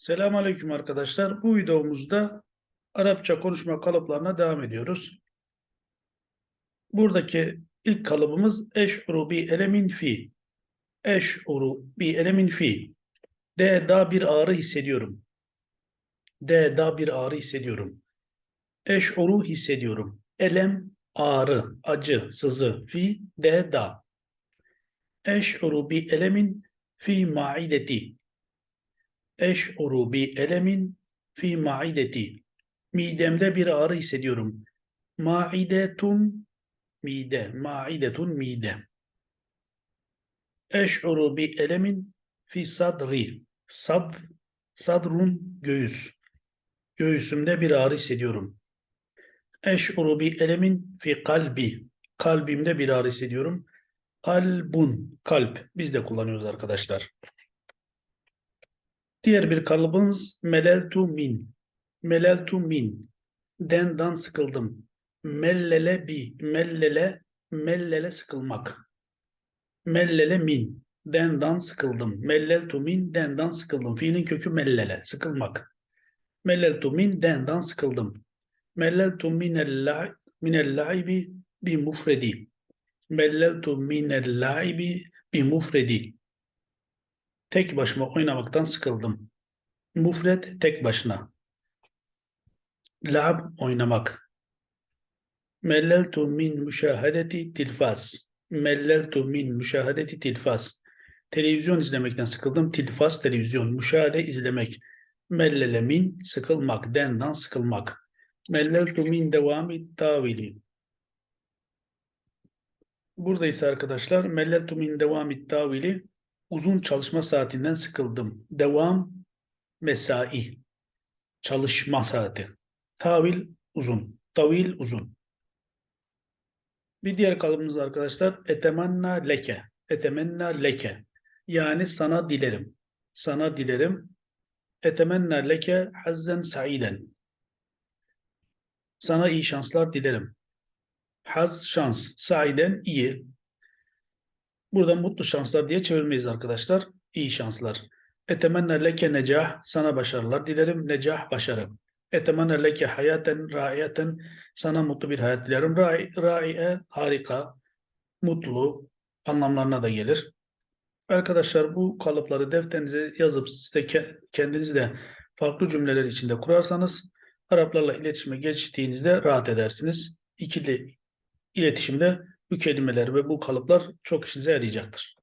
Selamünaleyküm arkadaşlar. Bu videomuzda Arapça konuşma kalıplarına devam ediyoruz. Buradaki ilk kalıbımız eş'uru bi elemin fi. Eş'uru bi elemin fi. De da bir ağrı hissediyorum. De da bir ağrı hissediyorum. Eş'uru hissediyorum. Elem ağrı, acı, sızı. Fi de da. Eş'uru bi elemin fi maideti. Eş'uru bi elemin fi maideti. Midemde bir ağrı hissediyorum. Maidetun mide. Maidetun mide. Eş'uru bi elemin fi sadri. Sad, sadrun göğüs. Göğsümde bir ağrı hissediyorum. Eş'uru bi elemin fi kalbi. Kalbimde bir ağrı hissediyorum. Kalbun, kalp. Biz de kullanıyoruz arkadaşlar. Diğer bir kalıbımız meleltu min. Meleltu min. Dendan sıkıldım. Mellele bi. Mellele, mellele sıkılmak. Mellele min. Dendan sıkıldım. Melleltu min. Dendan sıkıldım. Fiilin kökü mellele. Sıkılmak. Melleltu min. Dendan sıkıldım. Melleltu minel minel-la'ibi bi mufredi. Melleltu minel-la'ibi bi mufredi. Tek başıma oynamaktan sıkıldım. Mufret tek başına. La'b oynamak. Melleltu min müşahedeti tilfaz. Melleltu min müşahedeti tilfaz. Televizyon izlemekten sıkıldım. Tilfaz televizyon. Müşahede izlemek. Mellele min sıkılmak. Dendan sıkılmak. Melleltu min devami tavili. Burada ise arkadaşlar melleltu min devami tavili uzun çalışma saatinden sıkıldım. Devam mesai. Çalışma saati. Tavil uzun. Tavil uzun. Bir diğer kalıbımız arkadaşlar etemenna leke. Etemenna leke. Yani sana dilerim. Sana dilerim. Etemenna leke hazzen saiden. Sana iyi şanslar dilerim. Haz şans. Saiden iyi. Burada mutlu şanslar diye çevirmeyiz arkadaşlar. İyi şanslar. Etemenna leke necah. Sana başarılar dilerim. Necah başarı. Etemenna leke hayaten raiyaten. Sana mutlu bir hayat dilerim. Rai, raiye harika. Mutlu anlamlarına da gelir. Arkadaşlar bu kalıpları defterinize yazıp siz de ke- kendiniz de farklı cümleler içinde kurarsanız Araplarla iletişime geçtiğinizde rahat edersiniz. İkili iletişimde bu kelimeler ve bu kalıplar çok işinize yarayacaktır.